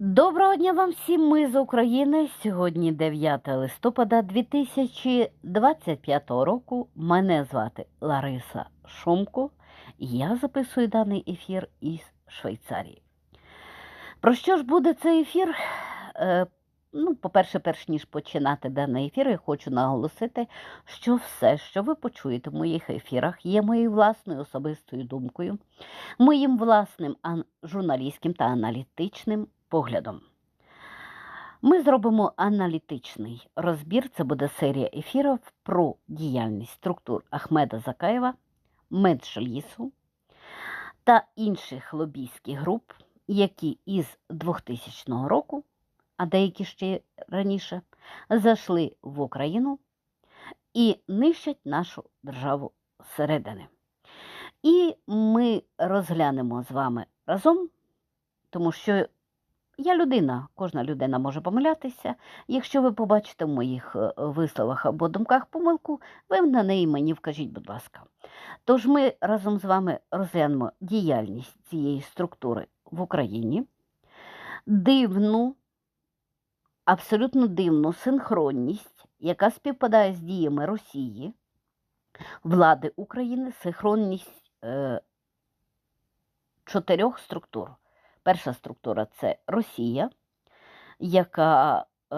Доброго дня вам всім, ми з України. Сьогодні 9 листопада 2025 року. Мене звати Лариса Шомко, і я записую даний ефір із Швейцарії. Про що ж буде цей ефір? Е, Ну, по-перше, перш ніж починати даний ефір, я хочу наголосити, що все, що ви почуєте в моїх ефірах, є моєю власною особистою думкою, моїм власним журналістським та аналітичним поглядом. Ми зробимо аналітичний розбір. Це буде серія ефірів про діяльність структур Ахмеда Закаєва, Меджлісу та інших лобійських груп, які із 2000 року, а деякі ще раніше, зайшли в Україну і нищать нашу державу зсередини. І ми розглянемо з вами разом, тому що я людина, кожна людина може помилятися. Якщо ви побачите в моїх е, висловах або думках помилку, ви на неї мені вкажіть, будь ласка. Тож ми разом з вами розглянемо діяльність цієї структури в Україні, дивну, абсолютно дивну синхронність, яка співпадає з діями Росії, влади України, синхронність е, чотирьох структур. Перша структура це Росія, яка е,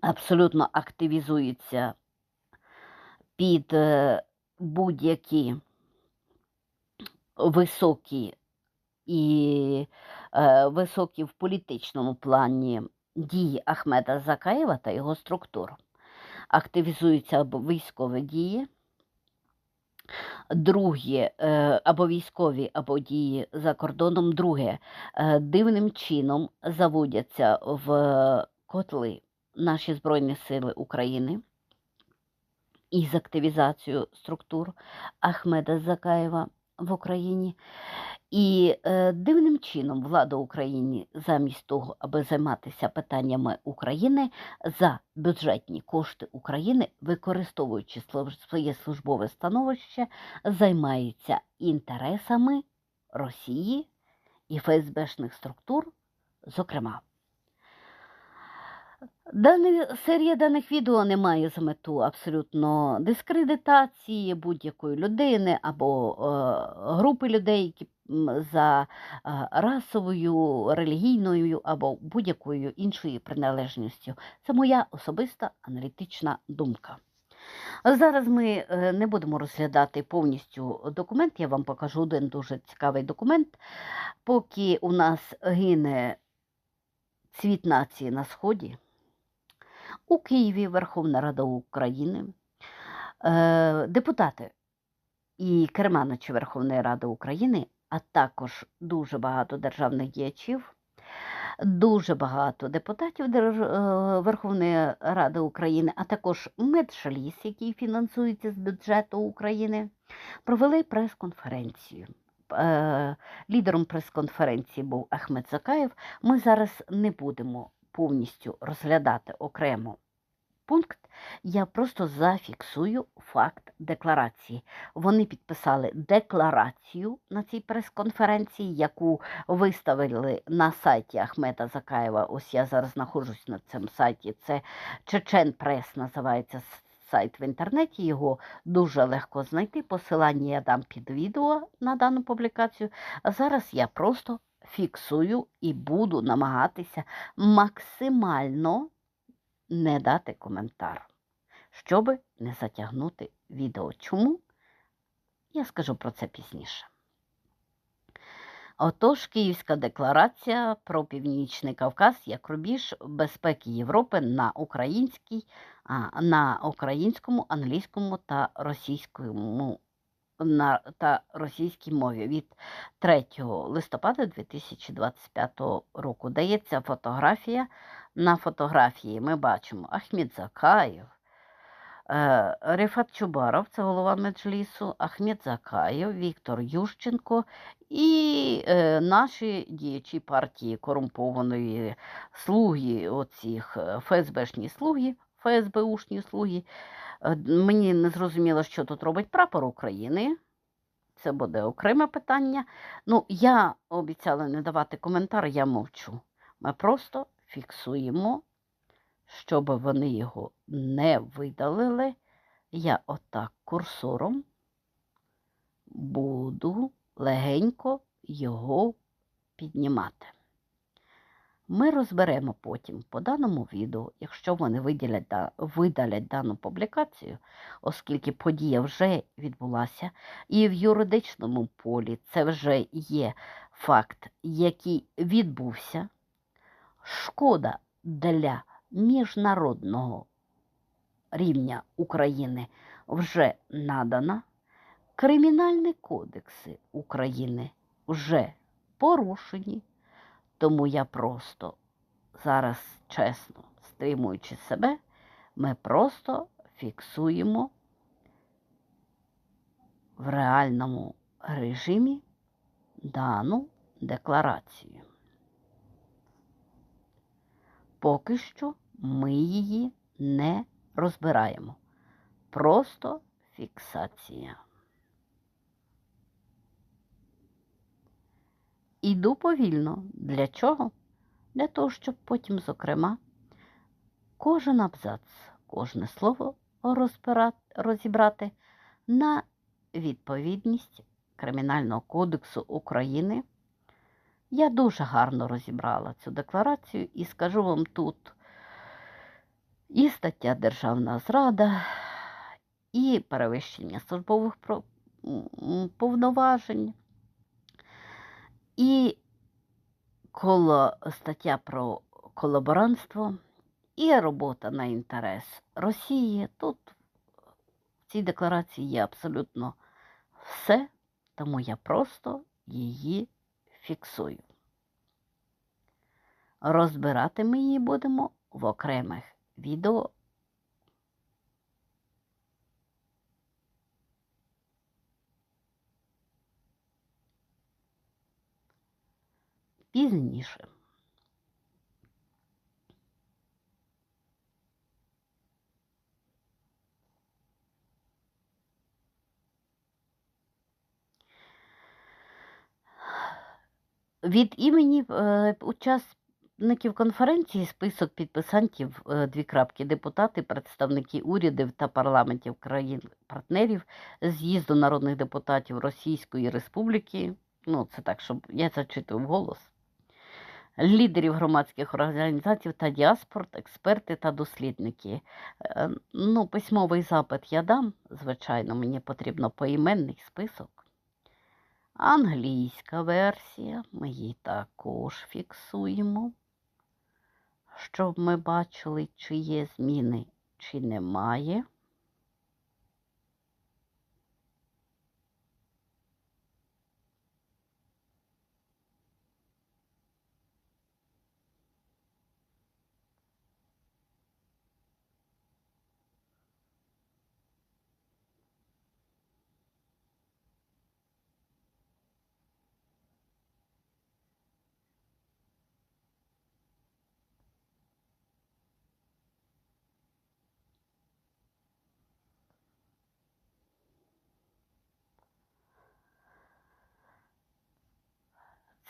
абсолютно активізується під е, будь-які високі і е, високі в політичному плані дії Ахмеда Закаєва та його структур. Активізуються військові дії, друге, е, або військові, або дії за кордоном. Друге, е, дивним чином заводяться в котли наші Збройні Сили України із активізацією структур Ахмеда Закаєва в Україні. І е, дивним чином влада України, замість того, аби займатися питаннями України за бюджетні кошти України, використовуючи своє службове становище, займається інтересами Росії і ФСБшних структур, зокрема. Дана серія даних відео не має за мету абсолютно дискредитації будь-якої людини або е, групи людей, які за е, расовою, релігійною або будь-якою іншою приналежністю. Це моя особиста аналітична думка. Зараз ми е, не будемо розглядати повністю документ. Я вам покажу один дуже цікавий документ. Поки у нас гине цвіт нації на сході, у Києві Верховна Рада України, е, депутати і керманичі Верховної Ради України, а також дуже багато державних діячів, дуже багато депутатів е, Верховної Ради України, а також Медшаліс, який фінансується з бюджету України, провели прес-конференцію. Е, Лідером прес-конференції був Ахмед Закаєв. Ми зараз не будемо повністю розглядати окремо пункт, я просто зафіксую факт декларації. Вони підписали декларацію на цій прес-конференції, яку виставили на сайті Ахмета Закаєва. Ось я зараз знаходжусь на цьому сайті. Це Чечен Прес називається сайт в інтернеті. Його дуже легко знайти. Посилання я дам під відео на дану публікацію. А зараз я просто фіксую і буду намагатися максимально не дати коментар, щоб не затягнути відео. Чому? Я скажу про це пізніше. Отож, Київська декларація про Північний Кавказ як рубіж безпеки Європи на українській, на українському, англійському та російському на, та російській мові від 3 листопада 2025 року. Дається фотографія. На фотографії ми бачимо Ахмед Закаєв, Рифат Чубаров, це голова Меджлісу, Ахмед Закаєв, Віктор Ющенко і е, наші діячі партії корумпованої слуги, оцих е, ФСБшні слуги, ФСБУшні слуги. Е, Мені не зрозуміло, що тут робить прапор України. це буде окреме питання. Ну, я обіцяла не давати коментар, я мовчу. Ми просто фіксуємо, щоб вони його не видалили. Я отак курсором буду легенько його піднімати. Ми розберемо потім по даному відео, якщо вони видалять дану публікацію, оскільки подія вже відбулася, і в юридичному полі це вже є факт, який відбувся. Шкода для міжнародного рівня України вже надана. Кримінальні кодекси України вже порушені. Тому я просто зараз, чесно, стримуючи себе, ми просто фіксуємо в реальному режимі дану декларацію. Поки що ми її не розбираємо. Просто фіксація. Іду повільно. Для чого? Для того, щоб потім, зокрема, кожен абзац, кожне слово розібрати на відповідність Кримінального кодексу України. Я дуже гарно розібрала цю декларацію і скажу вам тут і стаття Державна зрада, і перевищення службових повноважень, і коло стаття про колаборантство, і робота на інтерес Росії. Тут в цій декларації є абсолютно все, тому я просто її фіксую. Розбирати ми її будемо в окремих відео. Пізніше. Від імені е, учасників конференції список підписантів е, дві крапки депутати, представники урядів та парламентів країн-партнерів з'їзду народних депутатів Російської Республіки. Ну, це так, щоб я зачитую вголос. Лідерів громадських організацій та діаспор, експерти та дослідники. Е, Ну, письмовий запит я дам, звичайно, мені потрібно поіменний список. Англійська версія, ми її також фіксуємо, щоб ми бачили, чи є зміни, чи немає.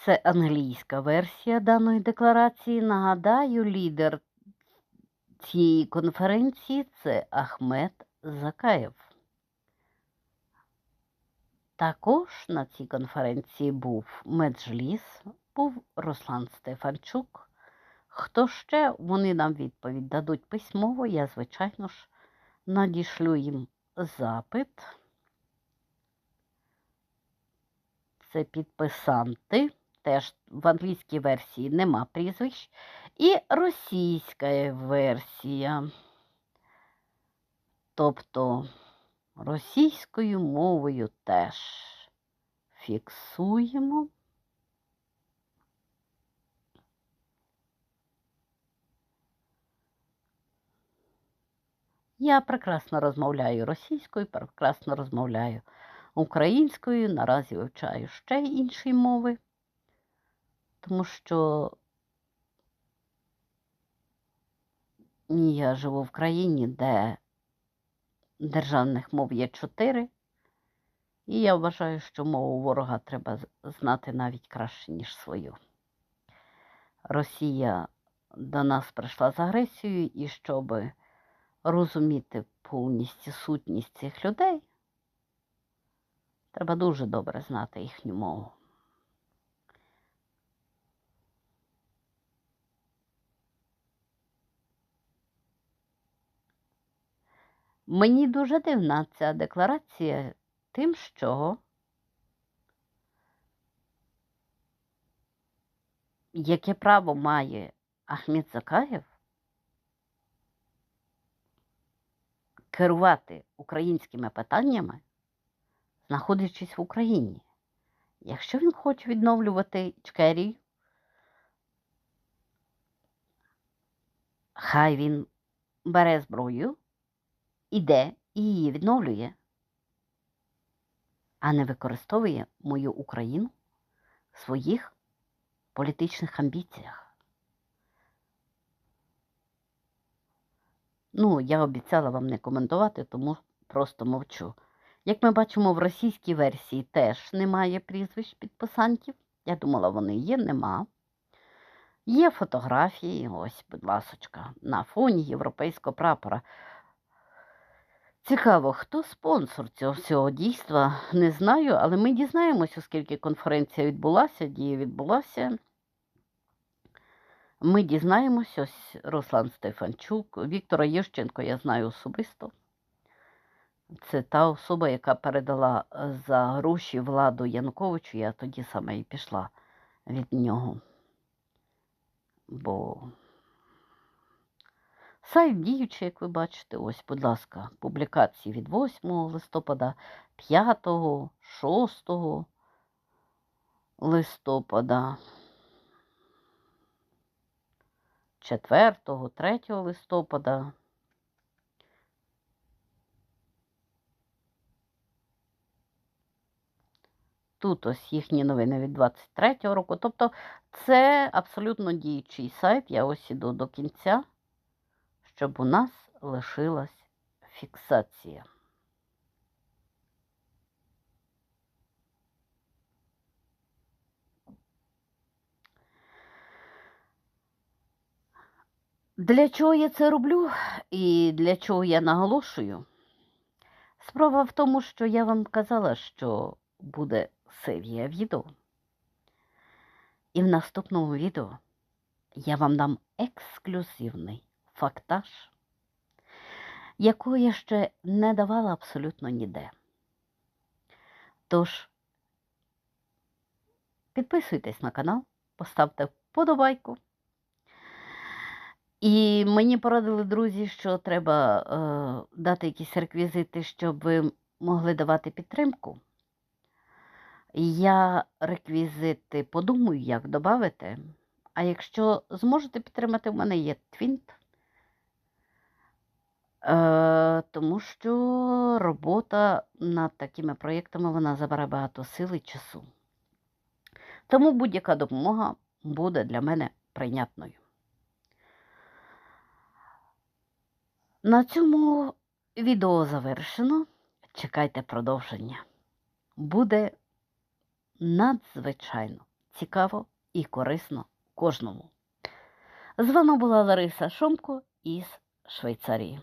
Це англійська версія даної декларації. Нагадаю, лідер цієї конференції це Ахмед Закаєв. Також на цій конференції був Меджліс, був Руслан Стефанчук. Хто ще вони нам відповідь дадуть письмово, я, звичайно ж, надішлю їм запит. Це підписанти. Теж в англійській версії нема прізвищ. І російська версія. Тобто російською мовою теж фіксуємо. Я прекрасно розмовляю російською, прекрасно розмовляю українською, наразі вивчаю ще інші мови, тому що я живу в країні, де державних мов є чотири, І я вважаю, що мову ворога треба знати навіть краще, ніж свою. Росія до нас прийшла з агресією, і щоб розуміти повністю сутність цих людей, треба дуже добре знати їхню мову. Мені дуже дивна ця декларація тим, що яке право має Ахмед Закаєв керувати українськими питаннями, знаходячись в Україні. Якщо він хоче відновлювати Ічкерію, хай він бере зброю, іде і її відновлює, а не використовує мою Україну в своїх політичних амбіціях. Ну, я обіцяла вам не коментувати, тому просто мовчу. Як ми бачимо, в російській версії теж немає прізвищ підписантів. Я думала, вони є, нема. Є фотографії, ось, будь ласочка, на фоні європейського прапора. Цікаво, хто спонсор цього всього дійства, не знаю, але ми дізнаємось, оскільки конференція відбулася, дія відбулася. Ми дізнаємось, ось Руслан Стефанчук, Віктора Євченко я знаю особисто. Це та особа, яка передала е, за гроші владу Януковичу, я тоді саме і пішла від нього. Бо сайт діючий, як ви бачите, ось, будь ласка, публікації від 8 листопада, 5, 6 листопада. 4, 3 листопада. Тут ось їхні новини від 23-го року. Тобто це абсолютно діючий сайт. Я ось іду до кінця, щоб у нас лишилась фіксація. Для чого я це роблю і для чого я наголошую? Справа в тому, що я вам казала, що буде серія відео. І в наступному відео я вам дам ексклюзивний фактаж, якого я ще не давала абсолютно ніде. Тож, підписуйтесь на канал, поставте вподобайку. І мені порадили друзі, що треба е, дати якісь реквізити, щоб ви могли давати підтримку. Я реквізити подумаю, як додати. А якщо зможете підтримати, в мене є твінт. Е, тому що робота над такими проєктами вона забере багато сил і часу. Тому будь-яка допомога буде для мене прийнятною. На цьому відео завершено. Чекайте продовження. Буде надзвичайно цікаво і корисно кожному. З вами була Лариса Шомко із Швейцарії.